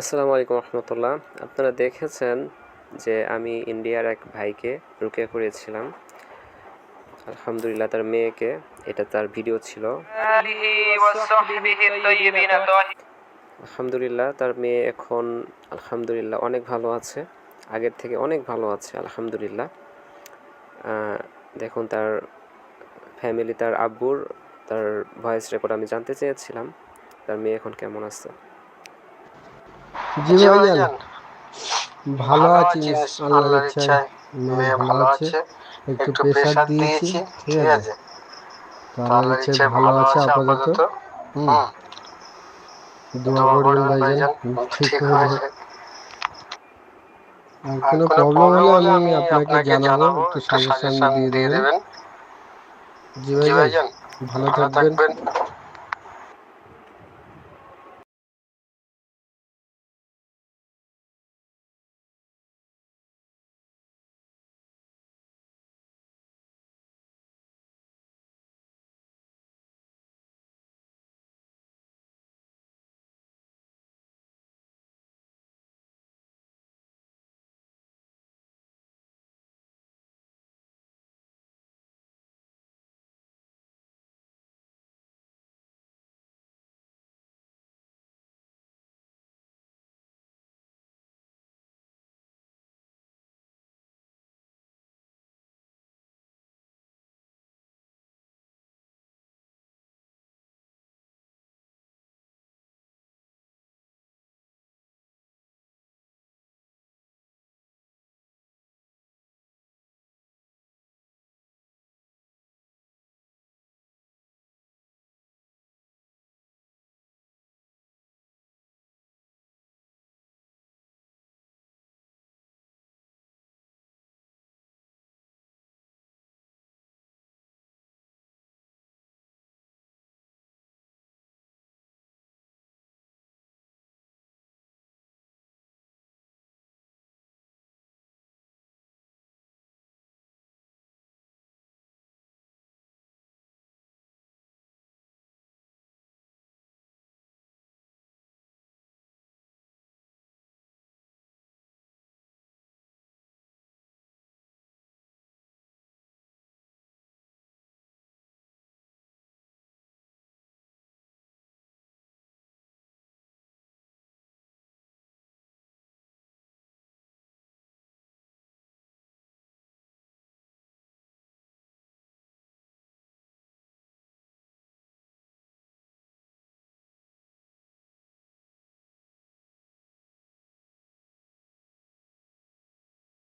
আসসালামু আলাইকুম রহমতুল্লাহ। আপনারা দেখেছেন যে আমি ইন্ডিয়ার এক ভাইকে রুকিয়া করিয়েছিলাম। আলহামদুলিল্লাহ, তার মেয়েকে। এটা তার ভিডিও ছিল। আলহামদুলিল্লাহ, তার মেয়ে এখন, আলহামদুলিল্লাহ, অনেক ভালো আছে। আগের থেকে অনেক ভালো আছে, আলহামদুলিল্লাহ। দেখুন, তার ফ্যামিলি তার আব্বুর, তার ভয়েস রেকর্ড আমি জানতে চেয়েছিলাম। তার মেয়ে এখন কেমন আছে? জি ভাইজান। ভালো আছি আল্লাহর ইচ্ছায়। মেয়ে ভালো আছে। একটু প্রেসার দিয়েছি ঠিক আছে। তো আল্লাহর ইচ্ছায় ভালো আছে আপাতত। হুম। দোয়া করবেন ভাইজান। ঠিক হয়ে যাবে আর কোনো প্রবলেম হলে আমি আপনাকে জানাব একটু সাজেশন দিয়ে দেবেন। জি ভাইজান। ভালো থাকবেন।